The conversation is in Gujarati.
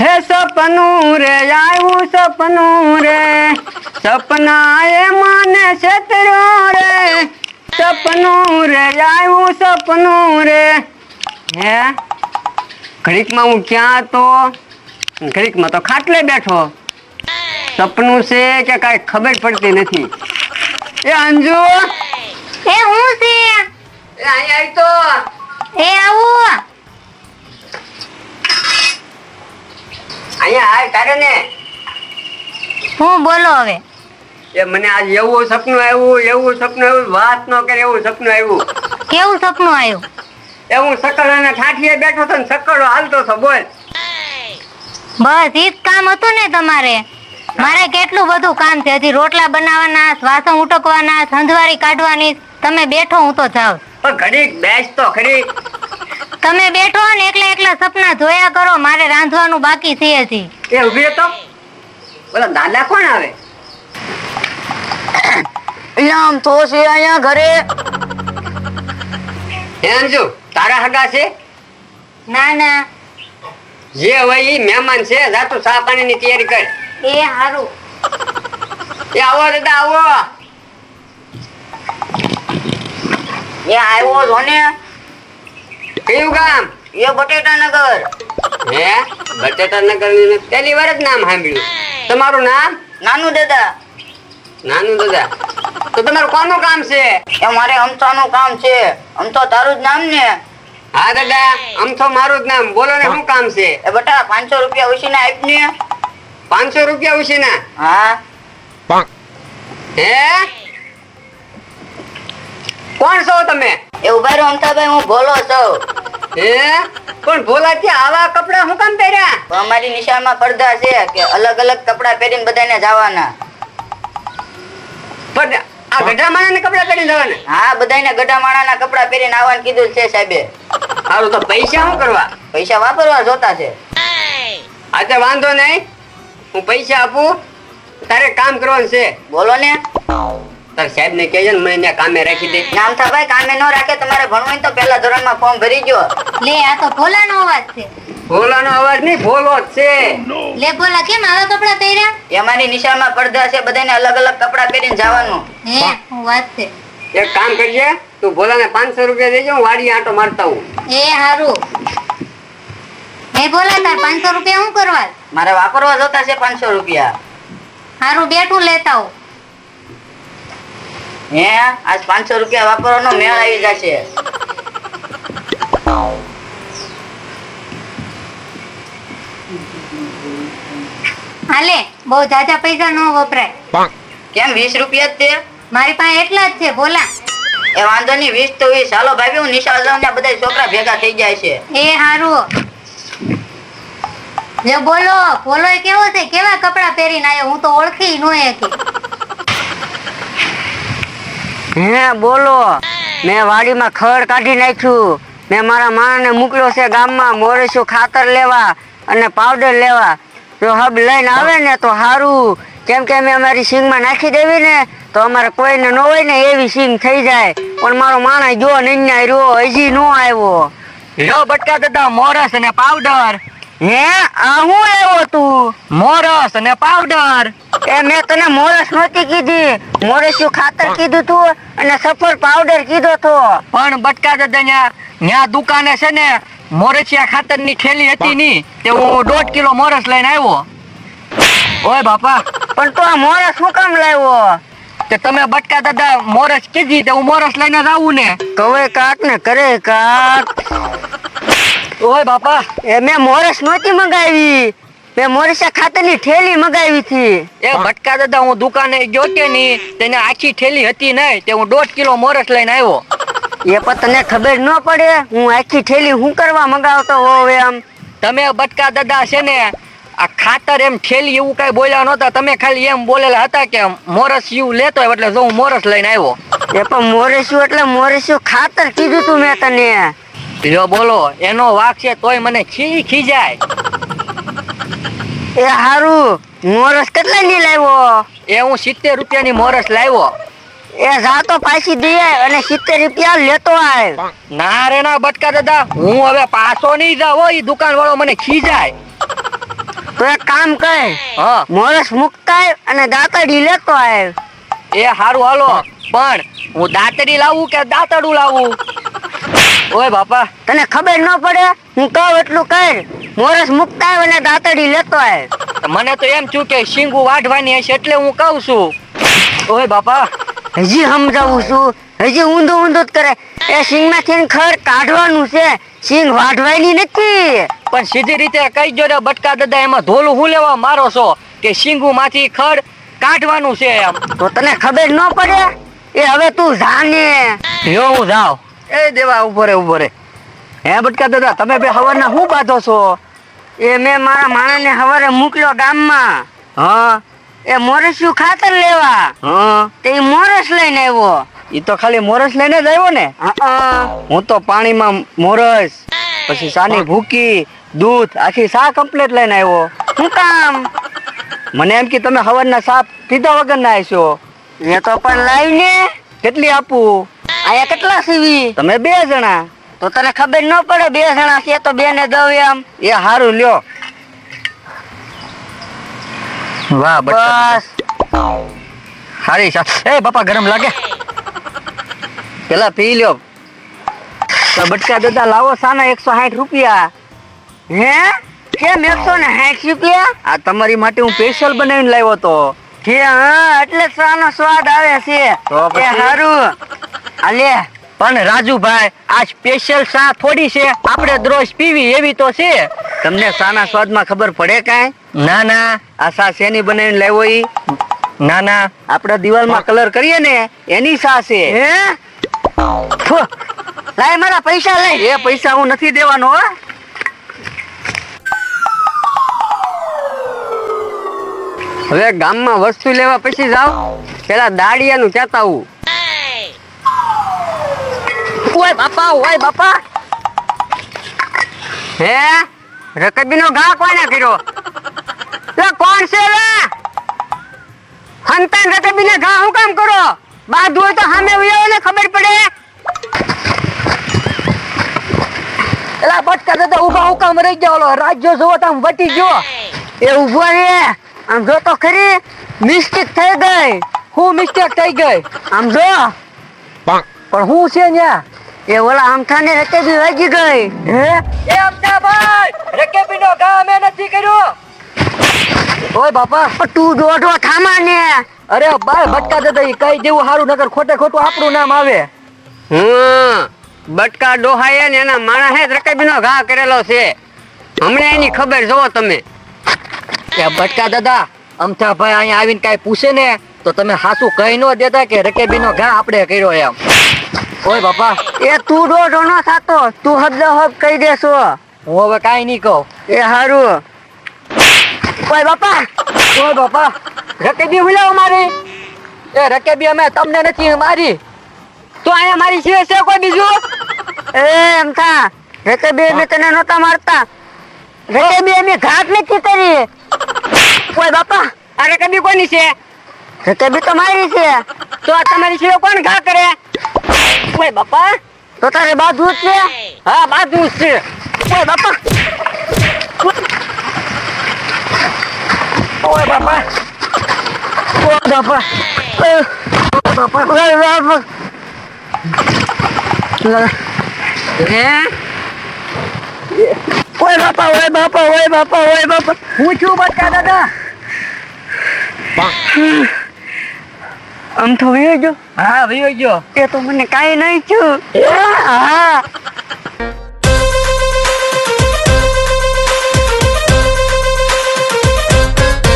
હે સપનું રે આવ્યું સપનું રે. સપના એ માને છેતર્યો રે. સપનું રે આવ્યું સપનું રે. હે? ઘડીકમાં હું ક્યાં તો ઘડીકમાં તો ખાટલે બેઠો. સપનું છે કે કાંઈ ખબર પડતી નથી. એ અંજુ? એ હું છે? એ આવી તો. એ આવું? અહીંયા આય તારે ને? હું બોલો હવે? એ મને આજ એવું સપનું આવ્યું એવું સપનું આવ્યું વાત ન કરે એવું સપનું આવ્યું. કેવું સપનું આવ્યું? એ હું સકળ અને ઠાઠીએ બેઠો હતો ને સકળો હાલતો હતો બોલ. બસ ઈ જ કામ હતું ને તમારે. મારે કેટલું બધું કામ છે? હજી રોટલા બનાવવાના વાસણ ઉટકવાના સંધવારી કાઢવાની. તમે બેઠો હું તો જાઉં. પણ ઘડીક બેસ તો ખરી તમે બેઠો ને એકલા એકલા સપના જોયા કરો મારે રાંધવાનું બાકી છે હજી. એ ઊભી તો. બોલો દાદા કોણ આવે? આમ તો છે અહીંયા ઘરે. હે તારા હગા છે? ના ના. જે હોય ઈ મહેમાન છે જાતું ચા પાણીની તૈયારી કર. એ હારું. એ આવો દાદા આવો. એ આવ્યો છો ને. કયું ગામ? એ બટેટા નગર હે? બટેટા નગરની પહેલી વાર જ નામ સાંભળ્યું. તમારું નામ? નાનું દાદા. નાનું દાદા. તો તમારું કોનું કામ છે? એ મારે અમથાનું કામ છે. અમથો તારું જ નામ ને? હા દાદા. અમથો મારું જ નામ. બોલો ને શું કામ છે? એ બટા પાંચસો રૂપિયા ઉછીને આપ ને. પાંચસો રૂપિયા ઉછીના? હા. હે? કોણ છો તમે? એ ઊભા રહો અમથાભાઈ હું ભોલો છું. હે? પણ ભોલાથી આવા કપડા હું કેમ પહેર્યા? અમારી નિશાળમાં પડદા છે કે અલગ અલગ કપડા પહેરીને બધાને જવાના. પણ આ ગઢા માણાના કપડા પહેરીને જવાના? હા બધાને ગઢા માણાના કપડા પહેરીને આવવાનું કીધું છે સાહેબે. સારું તો પૈસા શું કરવા? પૈસા વાપરવા જોતા છે. આજે વાંધો નહીં. હું પૈસા આપું. તારે કામ કરવાનું છે. બોલો ને. તાર સાહેબ ને કહેજો ને મને કામે રાખી દે. નામ ભાઈ કામે ન રાખે તમારે ભણવું તો પહેલા ધોરણમાં ફોર્મ ભરી ગયો લે આ તો ભોલાનો અવાજ છે. ભોલાનો અવાજ નહીં ભોલો જ છે. લે ભોલા કેમ આવા કપડા પહેર્યા? એમાંની નિશાળમાં પડદા છે બધાને અલગ અલગ કપડા પહેરીને જવાનું. હે વાત છે. એક કામ કરજે તું ભોલાને પાંચસો રૂપિયા દેજો હું વાડી આંટો મારતા હું એ હારું. હે ભોલા તાર પાંચસો રૂપિયા હું કરવા? મારે વાપરવા જોતા છે પાંચસો રૂપિયા. હારું બેઠું લેતા આવું. હે? આજ પાંચસો રૂપિયા વાપરવાનો મેળ આવી જશે. હાલે બહુ જાજા પૈસા ન વપરાય. કેમ વીસ રૂપિયા જ તે? મારી પાસે એટલા જ છે બોલા. એ વાંધો નહીં વીસ તો વીસ. હાલો ભાભી હું નિશાળ જાઉં ને બધા છોકરા ભેગા થઈ જાય છે. એ હારું. જે બોલો બોલો એ કેવો છે? કેવા કપડા પહેરીને આવ્યો? હું તો ઓળખી નો એકી હે બોલો. મેં વાડીમાં ખડ કાઢી નાખ્યું. મેં મારા માણને મોકલ્યો છે ગામમાં. મોરેશું ખાતર લેવા અને પાવડર લેવા. જો હબ લઈને આવે ને તો સારું કેમ કે મેં અમારી સિંગમાં નાખી દેવી ને તો અમારે કોઈને ન હોય ને એવી સિંગ થઈ જાય. પણ મારો માણસ જો નિન્યા રહ્યો હજી નો આવ્યો. લો બટકા દાદા મોરસ અને પાવડર. હે આ હું આવ્યો તું? મોરસ અને પાવડર. એ મેં તને મોરસ નહોતી કીધી. મોરસ્યું ખાતર કીધું તું અને સફળ પાવડર કીધો તો. પણ બટકા દાદા ન્યા ન્યા દુકાને છે ને મોરેશિયા ખાતરની થેલી હતી ની તે હું દોઢ કિલો મોરસ લઈને આવ્યો. ઓય બાપા. પણ તો આ મોરસ શું કામ લાવ્યો? તે તમે બટકા દાદા મોરસ કીધી તે હું મોરસ લઈને જ આવું ને. કવે કાક ને કરે કાક. ઓય બાપા. એ મેં મોરસ નહોતી મગાવી. મેં મોરસા ખાતરની ઠેલી મગાવી હતી. એ બટકા દાદા હું દુકાને ગયો કે નહીં તેને આખી ઠેલી હતી નહીં તે હું દોઢ કિલો મોરસ લઈને આવ્યો. એ પણ તને ખબર ન પડે હું આખી ઠેલી હું કરવા મગાવતો હોવ એમ. તમે બટકા દાદા છે ને આ ખાતર એમ ઠેલી એવું કઈ બોલ્યા નહોતા તમે ખાલી એમ બોલેલા હતા કે મોરસ યુ લેતો હોય એટલે જો હું મોરસ લઈને આવ્યો. એ પણ મોરસ્યું એટલે મોરસ્યું ખાતર કીધું તું મેં તને. જો બોલો એનો વાક છે તોય મને ખી ખીજાય. એ હારું. મોરસ કેટલા ની લાવ્યો? એ હું સિત્તેર રૂપિયાની મોરસ લાવ્યો. એ જાતો પાછી દે અને સિત્તેર રૂપિયા લેતો આવ ના રે ના બટકા દાદા હું હવે પાછો નહીં જાવ એ દુકાન વાળો મને ખીજાય. તો એક કામ કર. હા. મોરસ મુકતા અને દાંતડી લેતો આવ એ હારું હાલો. પણ હું દાંતડી લાવું કે દાંતડું લાવું? ઓય બાપા. તને ખબર ન પડે? હું કહું એટલું કર. મોરસ મુકતા અને દાંતડી લેતો આવે મને તો એમ છું કે શીંગુ વાઢવાની હશે એટલે હું કહું છું. ઓય બાપા. હજી સમજાવું છું. હજી ઊંધો ઊંધો જ કરે. એ સિંગમાંથી ખર કાઢવાનું છે. સિંગ વાઢવાની નથી. પણ સીધી રીતે કઈ જો ને બટકા દાદા એમાં ધોલું હું લેવા મારો છો કે શીંગું માંથી ખર કાઢવાનું છે એમ? તો તને ખબર ન પડે? એ હવે તું જાને યો હું જાઉં. એ દેવા ઊભો રે ઊભો રે. હે બટકા દાદા તમે બે હવાના શું બાંધો છો? એ મેં મારા માણસને હવારે મોકલ્યો ગામમાં. હા. એ મોરસ્યું ખાતર લેવા. હા. તે મોરસ લઈને આવ્યો. ઈ તો ખાલી મોરસ લઈને જ આવ્યો ને? હું તો પાણીમાં મોરસ પછી સાની ભૂકી દૂધ આખી સા કમ્પ્લેટ લઈને આવ્યો. શું કામ? મને એમ કે તમે હવારના સાપ પીધા વગર ના આવશો એ તો પણ લાવીને કેટલી આપું? આયા કેટલા સીવી? તમે બે જણા. તો તને ખબર ન પડે બે જણા છે તો બે ને દવ એમ. એ સારું લ્યો. વાહ બસ. સારી એ બાપા ગરમ લાગે. પેલા પી લ્યો. બટકા દાદા લાવો સાના એકસો સાઠ રૂપિયા. હે? કેમ એકસો ને સાઠ રૂપિયા? આ તમારી માટે હું સ્પેશિયલ બનાવીને લાવ્યો તો. કે હા એટલે શાનો સ્વાદ આવે છે. તો સારું આલે પણ રાજુભાઈ આ સ્પેશિયલ ચા થોડી છે. આપણે દરરોજ પીવી એવી તો છે. તમને સાના સ્વાદમાં ખબર પડે કાંઈ? ના ના. આ સા શેની બનાવીને લાવ્યો ઈ? ના ના. આપણે દિવાલમાં કલર કરીએ ને એની સા છે. હે? લાય મારા પૈસા લઈ એ પૈસા હું નથી દેવાનો હો. હવે ગામમાં વસ્તુ લેવા પછી જાવ પેલા દાડિયાનું કહેતા આવું. ઓય બાપા ઓય બાપા. હે? રકબીનો ઘા કોને કર્યો? લે કોણ છે લે? હંતાન રકબીને ઘા હું કામ કરો? બાદ હોય તો સામે ઉયો ને ખબર પડે? એલા બટકા દાદા ઊભા હું કામ રહી ગયો. રાજ્યો જોવો તો આમ વટી ગયો. એ ઊભો રે આમ જો તો ખરી. મિસ્ટેક થઈ ગઈ. હું મિસ્ટેક થઈ ગઈ. આમ જો. પણ હું છે ન્યા? એ ઓલા આમથાને રકબી વાગી ગઈ. હે? એ અમતા ભાઈ રકેબીનો ઘા અમે નથી કર્યો. ઓય બાપા તું દોઢો થામા ને. અરે બાય બટકા દે ઈ કઈ દેવું હારું નગર ખોટે ખોટું આપણું નામ આવે. હમ બટકા ડોહાય ને એના માણસે જ રકબીનો ઘા કરેલો છે. હમણાં એની ખબર જોવો તમે. કે બટકા દાદા અમથા ભાઈ અહીંયા આવીને કાંઈ પૂછે ને તો તમે હાસુ કહી ન દેતા કે રકેબીનો ઘા આપણે કર્યો એમ. ઓય બાપા. એ તું દોઢો ન થાતો તું હદ હબ કહી દેશો. હું હવે કાઈ નહીં કહું. એ હારું. ઓય બાપા. ઓય બાપા. રકેબી ભૂલાવો મારી. એ રકેબી અમે તમને નથી મારી. તું અહીંયા મારી સિવાય છે કોઈ બીજું? એ એમ થા. રકબી અમે તને નહોતા મારતા. રકબી અમે ઘાટ નથી કરી. ઓય બાપા. આ રકબી કોની છે? રકેબી તો મારી છે. તો આ તમારી સિવાય કોણ ઘા કરે? ઓય બાપા? તો તારે બાજુ જ છે? હા બાજુ જ છે. ઓય બાપા? ઓય બાપા? ઓય બાપા? ઓય બાપા? ઓય બાપા ઓય બાપા ઓય બાપા ઓય બાપા ઓય બાપા. હું છું બટકા દાદા. આમ તો વયો હા ભયો ગયો. એ તો મને કાંઈ નહીં થયું. હા.